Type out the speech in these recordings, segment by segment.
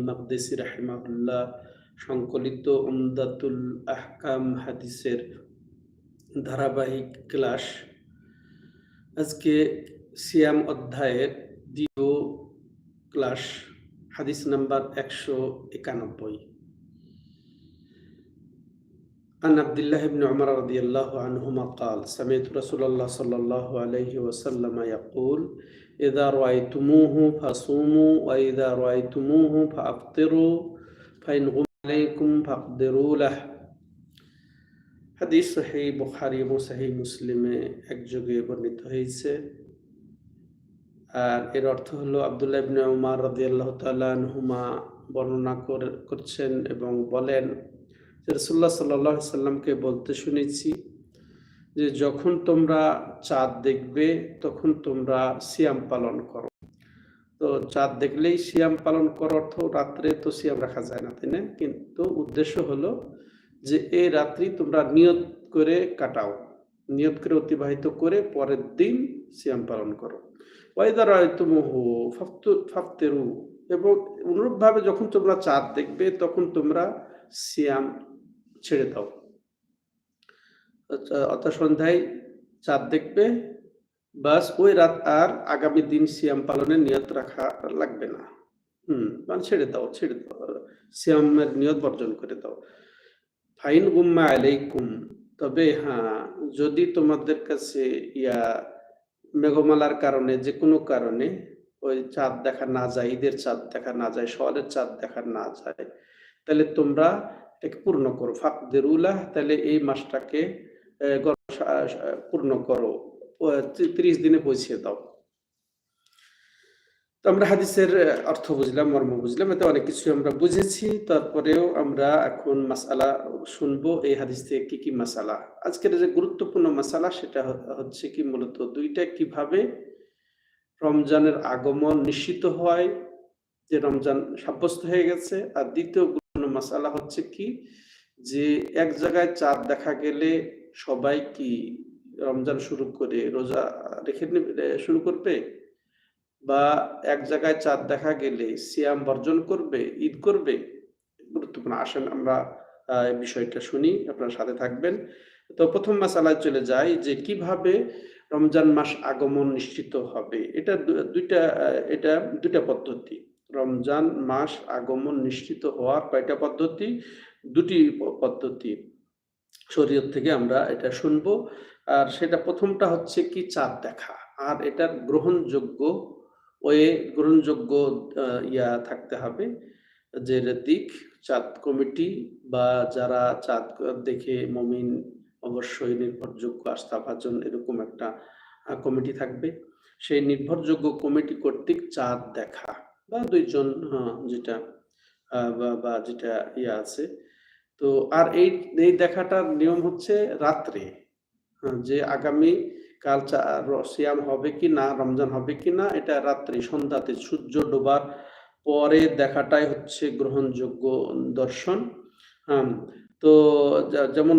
মাকদেসি রাহিমাহুল্লাহ সংকলিত উমদাতুল আহকাম হাদিসের ধারাবাহিক ক্লাস আজকে সিয়াম অধ্যায়ের দ্বিতীয় ক্লাস হাদিস নাম্বার একশো একানব্বই عن عبد الله بن عمر رضي الله عنهما قال سمعت رسول الله صلى الله عليه وسلم يقول إذا رأيتموه فصوموا وإذا رأيتموه فأفطروا فإن غم عليكم فاقدروا له হাদিস সহি বুখারি এবং সহি মুসলিমে একযোগে বর্ণিত হয়েছে আর এর অর্থ হলো আবদুল্লাহ ইবনে উমার রাদিয়াল্লাহু তাআলা আনহুমা বর্ণনা করছেন এবং বলেন রসুল্লাহ সাল্লাহ সাল্লামকে বলতে শুনেছি যে যখন তোমরা চাঁদ দেখবে, তখন তোমরা সিয়াম পালন করো। তো চাঁদ দেখলেই সিয়াম পালন করো অর্থ রাত্রে তো সিয়াম রাখা যায় না, তাই না? কিন্তু উদ্দেশ্য হলো যে এই রাত্রি তোমরা নিয়ত করে কাটাও, নিয়ত করে অতিবাহিত করে পরের দিন সিয়াম পালন করো। ওয়াইদার আয়তুমহু ফাফতেরু। এবং অনুরূপভাবে যখন তোমরা চাঁদ দেখবে, তখন তোমরা সিয়াম ছেড়ে দাও। অত সন্ধ্যায় চাঁদ দেখবে। বাস ওই রাত আর আগামী দিন সিয়াম পালনের নিয়ত রাখা লাগবে না। হুম মানে ছেড়ে দাও ছেড়ে দাও। সিয়ামের নিয়ত বর্জন করে দাও। ফাইন গুম্মা আলাইকুম। তবে হ্যাঁ যদি তোমাদের কাছে ইয়া মেঘমালার কারণে যে কোনো কারণে ওই চাঁদ দেখা না যায়, ঈদের চাঁদ দেখা না যায় শহরের চাঁদ দেখা না যায়, তাহলে তোমরা এটাকে পূর্ণ করো। ফাকদেরুল্লাহ তাহলে এই মাসটাকে পূর্ণ করো। ত্রিশ দিনে পৌঁছিয়ে দাও। তো আমরা হাদিসের অর্থ বুঝলাম, মর্ম বুঝলাম, এতে অনেক কিছু আমরা বুঝেছি। তারপরেও আমরা এখন মাসালা শুনব, এই হাদিস থেকে কি কি মাসালা। আজকের যে গুরুত্বপূর্ণ মাসালা, সেটা হচ্ছে কি, মূলত দুইটা। কীভাবে রমজানের আগমন নিশ্চিত হয়, যে রমজান সাব্যস্ত হয়ে গেছে। আর দ্বিতীয় গুরুত্বপূর্ণ মাসালা হচ্ছে কি, যে এক জায়গায় চাঁদ দেখা গেলে সবাই কি রমজান শুরু করে রোজা রেখে শুরু করবে? বা এক জায়গায় চাঁদ দেখা গেলে সিয়াম বর্জন করবে, ঈদ করবে? গুরুত্বপূর্ণ, আসেন আমরা বিষয়টা শুনি, আপনার সাথে থাকবেন। তো প্রথম মাসালায় চলে যাই যে কীভাবে রমজান মাস আগমন নিশ্চিত হবে। এটা দুইটা এটা দুইটা পদ্ধতি। রমজান মাস আগমন নিশ্চিত হওয়ার কয়টা পদ্ধতি? দুটি পদ্ধতি। শরীয়ত থেকে আমরা এটা শুনব। আর সেটা প্রথমটা হচ্ছে কি চাঁদ দেখা। আর এটার গ্রহণযোগ্য ওয়ে, গ্রহণযোগ্য ইয়া থাকতে হবে যে দিক। চাঁদ কমিটি বা যারা চাঁদ দেখে মমিন অবশ্যই নির্ভরযোগ্য আস্থাভাজন এরকম একটা কমিটি থাকবে। সেই নির্ভরযোগ্য কমিটি কর্তৃক চাঁদ দেখা বা দুইজন যেটা বা যেটা ইয়ে আছে তো আর এই এই দেখাটার নিয়ম হচ্ছে রাত্রে যে আগামী কাল সিয়াম হবে কি না, রমজান হবে কি না, এটা রাত্রি, সন্ধ্যাতে সূর্য ডোবার পরে দেখাটাই হচ্ছে গ্রহণযোগ্য দর্শন হ্যাঁ। তো যেমন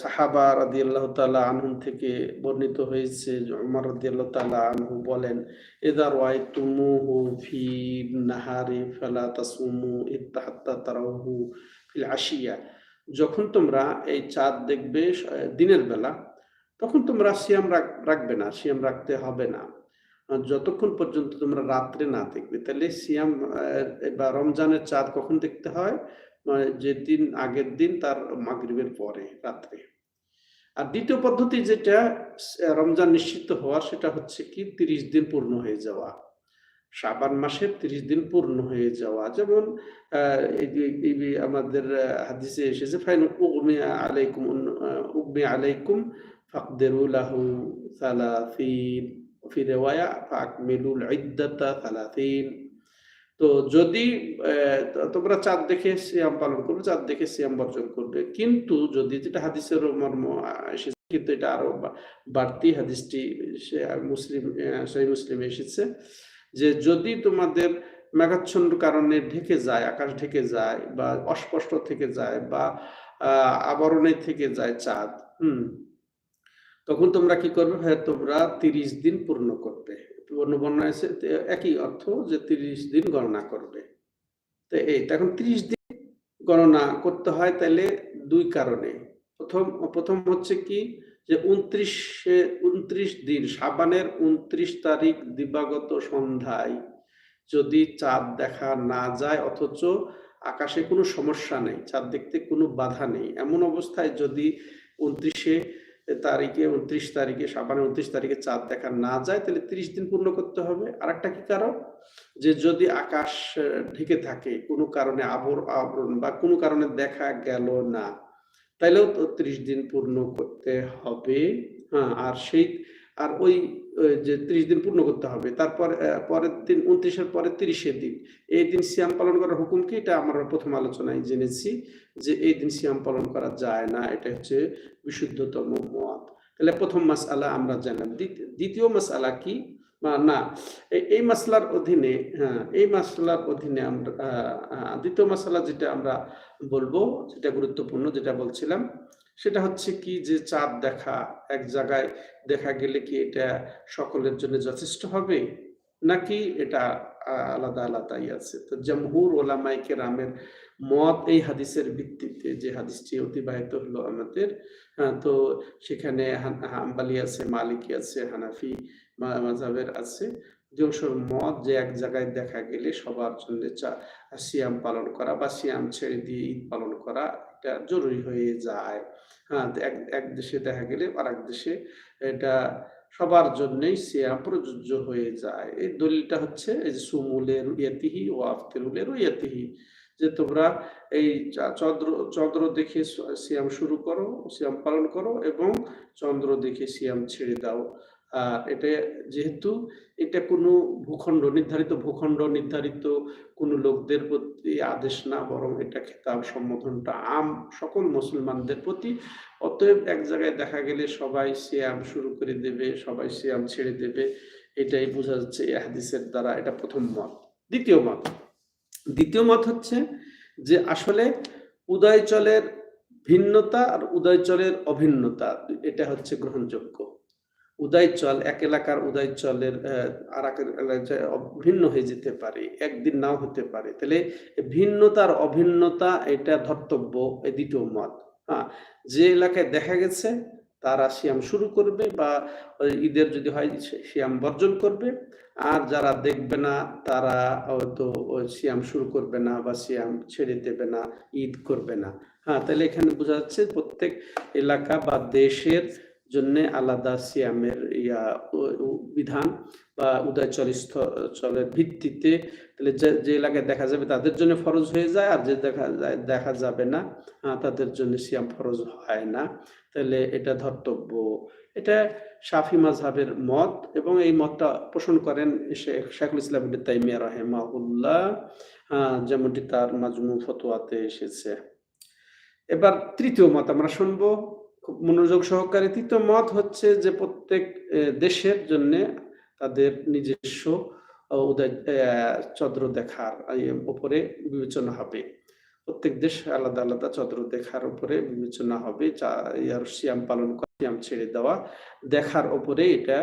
সাহাবা রাদি আল্লাহ তালা আনহুম থেকে বর্ণিত হয়েছে উমর রাদি আল্লাহ তালা আনহু বলেন এদার ওয়াই তুমুহু ফি নাহারে ফেলা তাসুমু ইত্তাহাত্তা তারাহু আশিয়া। যখন তোমরা এই চাঁদ দেখবে দিনের বেলা, তখন তোমরা সিয়াম রাখবে না, সিয়াম রাখতে হবে না। যতক্ষণ পর্যন্ত তোমরা রাত্রে না দেখবে, তাহলে সিয়াম বা রমজানের চাঁদ কখন দেখতে হয়? যে দিন, আগের দিন, তার মাগরিবের পরে, রাত্রে। আর দ্বিতীয় পদ্ধতি যেটা রমজান নিশ্চিত হওয়ার, সেটা হচ্ছে কি? তিরিশ দিন পূর্ণ হয়ে যাওয়া। শাবান মাসের তিরিশ দিন পূর্ণ হয়ে যাওয়া। যেমন আমাদের হাদিসে এসেছে, ফাইন উগমি আলাইকুম উগমি আলাইকুম ফাকদেরুলাহু সালাফিন ফি রেওয়ায়া ফাকমিলুল ইদ্দাতা সালাফিন তো যদি তোমরা চাঁদ দেখে সিয়াম পালন করবে, চাঁদ দেখে সিয়াম বর্জন করবে। কিন্তু যদি যেটা হাদিসের মর্ম এসেছে, কিন্তু এটা আরও বাড়তি হাদিসটি মুসলিম সেই মুসলিমে এসেছে যে যদি তোমাদের মেঘাচ্ছন্ন কারণে ঢেকে যায়, আকাশ ঢেকে যায় বা অস্পষ্ট থেকে যায় বা আবরণে থেকে যায় চাঁদ, হুম, তখন তোমরা কি করবে ভাই তোমরা তিরিশ দিন পূর্ণ করবে। অন্য বর্ণনা আছে একই অর্থ যে তিরিশ দিন গণনা করবে। তো এই এখন ত্রিশ দিন গণনা করতে হয় তাহলে দুই কারণে। প্রথম প্রথম হচ্ছে কি যে উনত্রিশে, উনত্রিশ দিন সাবানের উনত্রিশ তারিখ দিবাগত সন্ধ্যায় যদি চাঁদ দেখা না যায়, অথচ আকাশে কোনো সমস্যা নেই, চাঁদ দেখতে কোনো বাধা নেই, এমন অবস্থায় যদি উনত্রিশে তারিখে, উনত্রিশ তারিখে সাবানের উনত্রিশ তারিখে চাঁদ দেখা না যায়, তাহলে ত্রিশ দিন পূর্ণ করতে হবে। আর একটা কি কারণ? যে যদি আকাশ ঢেকে থাকে, কোনো কারণে আবর আবরণ বা কোনো কারণে দেখা গেল না তাইলেও তো ত্রিশ দিন পূর্ণ করতে হবে। হ্যাঁ আর সেই, আর ওই যে ত্রিশ দিন পূর্ণ করতে হবে, তারপর পরের দিন উনত্রিশের পরে তিরিশের দিন। এই দিন সিয়াম পালন করার হুকুম কি? এটা আমরা প্রথম আলোচনায় জেনেছি যে এই দিন সিয়াম পালন করা যায় না, এটা হচ্ছে বিশুদ্ধতম মত। তাহলে প্রথম মাস আলা আমরা জানলাম। দ্বিতীয় মাস আলা কি? না এই মাসলার অধীনে হ্যাঁ এই মাসলার অধীনে আমরা দ্বিতীয় মাসালা যেটা আমরা বলব, যেটা গুরুত্বপূর্ণ, যেটা বলছিলাম, সেটা হচ্ছে কি যে চাঁদ দেখা এক জায়গায় দেখা গেলে কি এটা সকলের জন্য যথেষ্ট হবে? নাকি এটা আলাদা, আলাদাই আছে? তো জমহুর ওলামাইকে রামের মত এই হাদিসের ভিত্তিতে যে হাদিসটি অতিবাহিত হলো আমাদের তো সেখানে হাম্বালি আছে, মালিকি আছে, হানাফি মাজাবের আছে। অধিকাংশ মত যে এক জায়গায় দেখা গেলে সবার জন্য সিয়াম পালন করা বা সিয়াম ছেড়ে দিয়ে ঈদ পালন করা এটা জরুরি হয়ে যায়। হ্যাঁ এক এক দেশে দেখা গেলে আর এক দেশে এটা সবার জন্যই সিয়াম প্রযোজ্য হয়ে যায়। এই দলিলটা হচ্ছে এই যে সুমুলের ইয়াতিহি ও আফতেরুলের ইয়াতিহি যে তোমরা এই চন্দ্র চন্দ্র দেখে সিয়াম শুরু করো, সিয়াম পালন করো এবং চন্দ্র দেখে সিয়াম ছেড়ে দাও। এটা যেহেতু এটা কোনো ভূখণ্ড, নির্ধারিত ভূখণ্ড, নির্ধারিত কোনো লোকদের প্রতি আদেশ না, বরং এটা খেতাব সম্বোধনটা আম, সকল মুসলমানদের প্রতি। অতএব এক জায়গায় দেখা গেলে সবাই সিয়াম শুরু করে দেবে, সবাই সিয়াম ছেড়ে দেবে। এটাই বোঝা যাচ্ছে এই হাদিসের দ্বারা এটা প্রথম মত। দ্বিতীয় মত দ্বিতীয় মত হচ্ছে যে আসলে উদয়চলের ভিন্নতা আর উদয়চলের অভিন্নতা, এটা হচ্ছে গ্রহণযোগ্য। উদয়চল, এক এলাকার উদয়চলের আর এক ভিন্ন হয়ে যেতে পারে, একদিন নাও হতে পারে। তাহলে ভিন্নতার অভিন্নতা এটা ধর্তব্য এই দ্বিতীয় মত। হ্যাঁ যে এলাকায় দেখা গেছে, তারা সিয়াম শুরু করবে বা ঈদের যদি হয় সিয়াম বর্জন করবে। আর যারা দেখবে না, তারা হয়তো সিয়াম শুরু করবে না বা সিয়াম ছেড়ে দেবে না, ঈদ করবে না। হ্যাঁ তাহলে এখানে বোঝা যাচ্ছে প্রত্যেক এলাকা বা দেশের জন্য আলাদা সিয়ামের ইয়া বিধান বা উদয় চলিস্থ চলের ভিত্তিতে। তাহলে যে এলাকায় দেখা যাবে তাদের জন্য ফরজ হয়ে যায় আর যে দেখা যায়, দেখা যাবে না তাদের জন্য সিয়াম ফরজ হয় না। তাহলে এটা ধর্তব্য। এটা শাফি মাঝহাবের মত এবং এই মতটা পোষণ করেন শেখুল ইসলাম তাইমিয়া রাহেমাহুল্লাহ যেমনটি তার মাজমু ফতোয়াতে এসেছে। এবার তৃতীয় মত আমরা শুনব। মনোযোগ সহকারে তৃতীয় মত হচ্ছে যে প্রত্যেক দেশের জন্য তাদের নিজস্ব উদয় চন্দ্র দেখার উপরে বিবেচনা হবে। প্রত্যেক দেশ আলাদা আলাদা চন্দ্র দেখার উপরে বিবেচনা হবে। সিয়াম পালন করা, সিয়াম ছেড়ে দেওয়া, দেখার উপরে এটা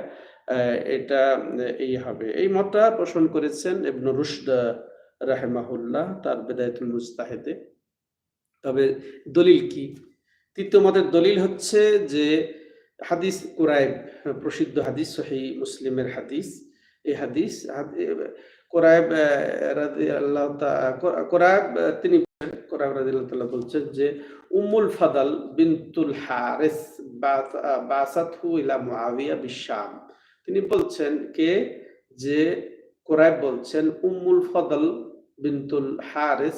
এটা এই হবে। এই মতটা পোষণ করেছেন ইবনু রুশদ রাহেমাহুল্লাহ, তার বেদায়তুল মুস্তাহেদে। তবে দলিল কি? তৃতীয় মতের দলিল হচ্ছে যে হাদিস কোরআব প্রসিদ্ধ হাদিস, সহি মুসলিমের হাদিস। এই হাদিস কোরআব আল্লাহ কোরআব তিনি কোরআব রাদিয়াল্লাহু বলছেন যে, উম্মুল ফাদাল বিনতুল হারিস বাসাতহু ইলা মুআবিয়া বিশাম। তিনি বলছেন কে? যে কোরআব বলছেন, উম্মুল ফদল বিনতুল হারিস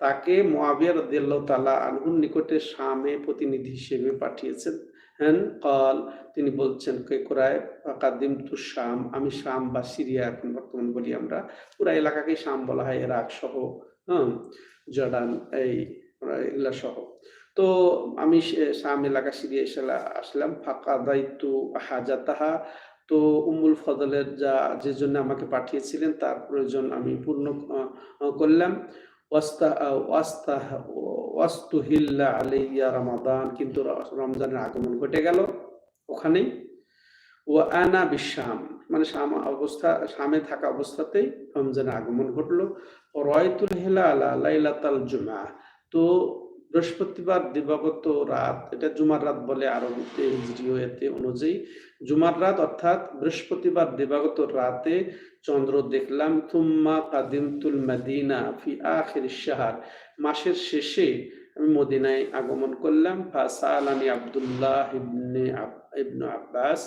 তাকে মোয়াবিয়া রদিয়াল্লাহ তালা আনহুর নিকটে শামে প্রতিনিধি হিসেবে পাঠিয়েছেন। হ্যান কল তিনি বলছেন, কে কোরআয় কাদিম তু শাম। আমি শাম বা সিরিয়া এখন বর্তমান বলি আমরা। পুরা এলাকাকে শাম বলা হয় ইরাক সহ হ্যাঁ জর্ডান, এই এগুলা সহ তো আমি শাম এলাকা সিরিয়া এসে আসলাম। ফাঁকা দায়িত্ব হাজা তাহা তো উমুল ফদলের যা, যে জন্য আমাকে পাঠিয়েছিলেন, তার প্রয়োজন আমি পূর্ণ করলাম। আলাইয়া রমাদান। কিন্তু রমজানের আগমন ঘটে গেল ওখানেই। ও আনা বিশ্বাম মানে শাম অবস্থা, শামে থাকা অবস্থাতেই রমজানের আগমন ঘটলো। রয়তুল হেলালা লাইলাতাল জুমা। তো বৃহস্পতিবার দিবাগত রাত, এটা জুমার রাত বলে আরবিতে এতে অনুযায়ী। জুমার রাত অর্থাৎ বৃহস্পতিবার দিবাগত রাতে চন্দ্র দেখলাম তুম্মা কাদিমতুল মাদিনা ফি আখির শাহর। মাসের শেষে আমি মদিনায় আগমন করলাম, ফাসালানি আব্দুল্লাহ ইবনে ইবনু আব্বাস।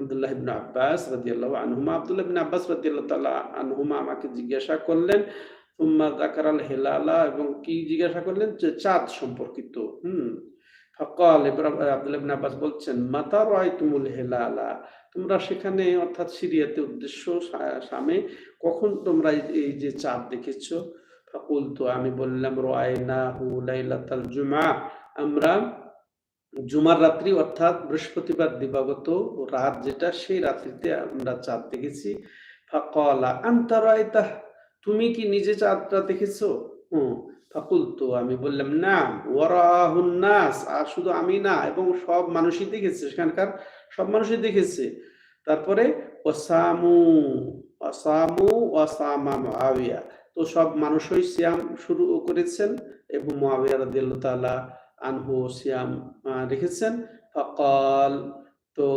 আব্দুল্লাহ ইবনু আব্বাস রাদিয়াল্লাহু আনহুমা, আব্দুল্লাহ ইবনে আব্বাস রাদিয়াল্লাহু তাআলা আনহুমা আমাকে জিজ্ঞাসা করলেন তুম্মা যাকারাল হেলালা এবং কি জিজ্ঞাসা করলেন? যে চাঁদ সম্পর্কিত। হুম। ফকাল ইব্রাহিম আব্দুল্লাহ ইবনে আব্বাস বলছেন, মাতা রায়তুমুল হেলালা? তোমরা সেখানে, অর্থাৎ সিরিয়াতে উদ্দেশ্য সামে, কখন তোমরা এই- যে চাঁদ দেখেছ? ফাকুলতু, আমি বললাম রায়নাহু লাইলাতাল জুমা আমরা জুমার রাত্রি, অর্থাৎ বৃহস্পতিবার দিবাগত রাত যেটা, সেই রাত্রিতে আমরা চাঁদ দেখেছি। ফাকালা, আন্তা রায়তাহ তুমি কি নিজে চাঁদটা দেখেছ? হুম। ফাকুলতু আমি বললাম না ওয়ারাহুন নাস আর শুধু আমি না এবং সব মানুষই দেখেছে সেখানকার সব মানুষই দেখেছে। তারপরে ওসামু ওসামু ওয়াসামা মুআবিয়া। তো সব মানুষই সিয়াম শুরু করেছেন এবং মুআবিয়া রাদিয়াল্লাহু তাআলা আনহু সিয়াম রেখেছেন। ফাকাল তো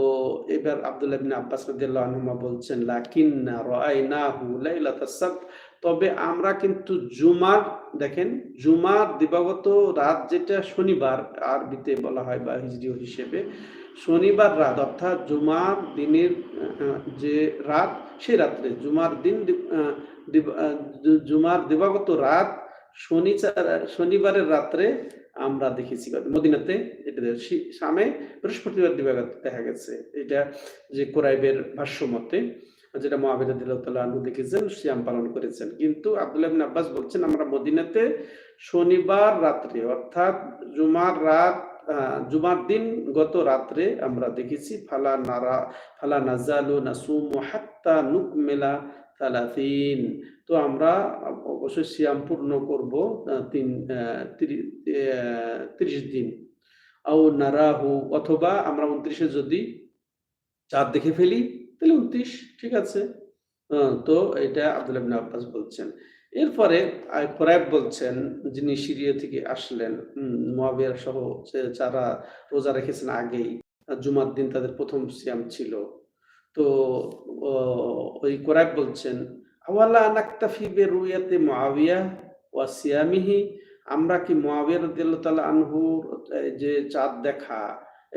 এবার আব্দুল্লাহ ইবনে আব্বাস রাদিয়াল্লাহু আনহুমা বলছেন লাকিন্না রাআইনাহু লাইলাতাস সাbt তবে আমরা কিন্তু জুমার, দেখেন, জুমার দিবাগত রাত যেটা শনিবার, আরবিতে বলা হয় বা হিজরিও হিসেবে, শনিবার রাত, অর্থাৎ জুমার দিনের যে রাত সে রাত্রে জুমার দিন জুমার দিবাগত রাত শনি শনিবারের রাত্রে আমরা দেখেছি মদিনাতে এটা সামে বৃহস্পতিবার দিবাগত দেখা গেছে। এটা যে কোরাইবের ভাষ্য মতে যেটা মহাবির আনহু দেখেছেন সিয়াম পালন করেছেন। কিন্তু আব্দুল্লাহ আব্বাস বলছেন, আমরা মদিনাতে শনিবার রাত্রে, অর্থাৎ জুমার রাত জুমার দিন গত রাত্রে আমরা দেখেছি, ফালা নারা, ফালা নাজালু নাসুমু হাত্তা নুকমেলা তালাতিন তো আমরা অবশ্যই সিয়াম পূর্ণ করব তিন তিরিশ দিন। আও নারাহু, অথবা আমরা উনত্রিশে যদি চাঁদ দেখে ফেলি তাহলে উনত্রিশ ঠিক আছে। তো এটা আব্দুল্লাহ ইবনে আব্বাস বলছেন। এরপরে আহ, কোরাইব বলছেন যিনি সিরিয়া থেকে আসলেন মহাবিয়ার সহ যারা রোজা রেখেছেন আগেই জুমার দিন তাদের প্রথম সিয়াম ছিল। তো ওই কোরাইব বলছেন আওয়ালা নাক্তাফি বে রুয়াতে মুআবিয়া ওয়া সিয়ামিহি? আমরা কি মুআবিয়া রাদিয়াল্লাহু আনহুর যে চাঁদ দেখা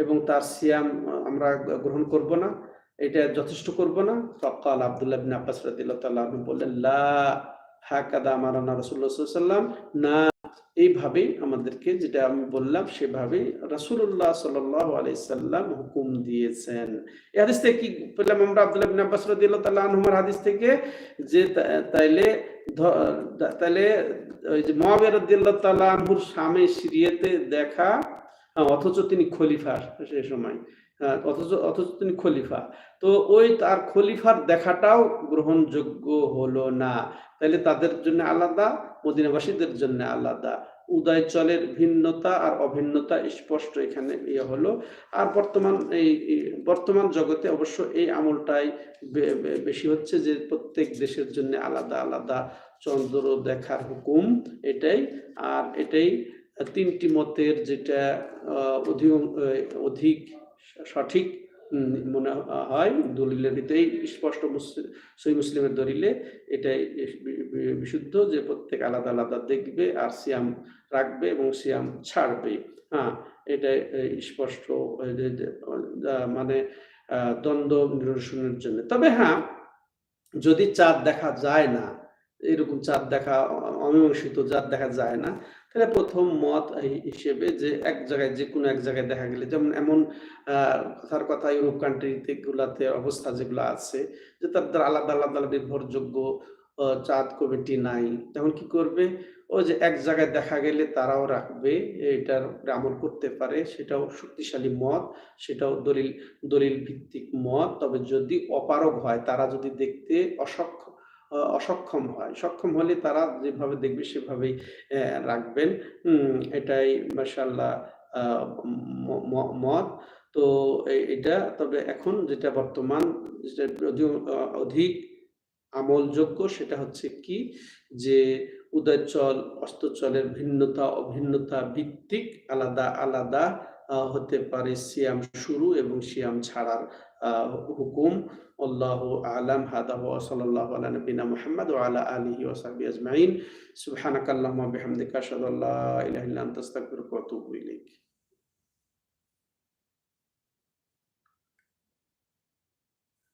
এবং তার সিয়াম আমরা গ্রহণ করব না? এটা যথেষ্ট করব না। ফকাল আব্দুল্লাহ বিন আব্বাস রাদিয়াল্লাহু আনহু বললেন লা হাকাদা সাল্লাল্লাহু আলাইহি ওয়াসাল্লাম। না এইভাবেই আমাদেরকে যেটা আমি বললাম সেভাবে রাসূলুল্লাহ সাল্লাল্লাহু আলাইহি সাল্লাম হুকুম দিয়েছেন। এই হাদিস থেকে কি পেলাম আমরা আব্দুল্লাহ বিন আব্বাস রাদিয়াল্লাহু তাআলা আনহুমার হাদিস থেকে? যে তাইলে তাইলে ওই যে মুআবিয়া রাদিয়াল্লাহু তাআলা আনহুর স্বামী সিরিয়াতে দেখা হ্যাঁ, অথচ তিনি খলিফা সে সময়। অথচ অথচ তিনি খলিফা। তো ওই তার খলিফার দেখাটাও গ্রহণযোগ্য হলো না। তাহলে তাদের জন্য আলাদা, মদিনাবাসীদের জন্য আলাদা। উদয় চলের ভিন্নতা আর অভিন্নতা স্পষ্ট এখানে ইয়ে হলো। আর বর্তমান এই বর্তমান জগতে অবশ্য এই আমলটাই বেশি হচ্ছে যে প্রত্যেক দেশের জন্য আলাদা আলাদা চন্দ্র দেখার হুকুম, এটাই। আর এটাই তিনটি মতের যেটা অধিক অধিক সঠিক মনে হয়। দলিলের ভিতরেই স্পষ্ট সই মুসলিমের দলিলে এটাই বিশুদ্ধ যে প্রত্যেক আলাদা আলাদা দেখবে আর সিয়াম রাখবে এবং সিয়াম ছাড়বে। হ্যাঁ এই, স্পষ্ট মানে দ্বন্দ্ব নিরসনের জন্য। তবে হ্যাঁ যদি চাঁদ দেখা যায় না এরকম চাঁদ দেখা অমীমাংসিত চাঁদ দেখা যায় না তাহলে প্রথম মত হিসেবে যে এক জায়গায়, যে কোনো এক জায়গায় দেখা গেলে, যেমন এমন কথার কথা ইউরোপ কান্ট্রিতে গুলাতে অবস্থা যেগুলো আছে, যে তাদের আলাদা আলাদা নির্ভরযোগ্য চাঁদ কমিটি নাই। তখন কি করবে? ও যে এক জায়গায় দেখা গেলে তারাও রাখবে, এটার আমল করতে পারে, সেটাও শক্তিশালী মত, সেটাও দলিল দলিল ভিত্তিক মত। তবে যদি অপারগ হয়, তারা যদি দেখতে অসক্ষম অসক্ষম হয়। সক্ষম হলে তারা যেভাবে দেখবে সেভাবেই রাখবেন। এটাই মাসাল্লাহ মত। তো এটা তবে এখন যেটা বর্তমান অধিক আমলযোগ্য সেটা হচ্ছে কি? যে উদয়চল অস্তচলের ভিন্নতা, অভিন্নতা ভিত্তিক আলাদা আলাদা হতে পারে সিয়াম শুরু এবং সিয়াম ছাড়ার হুকুম। আল্লাহ আলম, হাদা ওয়া সাল্লাল্লাহু আলা নবিনা মুহাম্মদ ওয়া আলা আলিহি ওয়া সাহবিহি আজমাইন। সুবহানাকাল্লাহুম্মা বিহামদিকা, আশহাদু আল্লা ইলাহা ইল্লা আনতা, আস্তাগফিরুকা ওয়া আতুবু ইলাইক।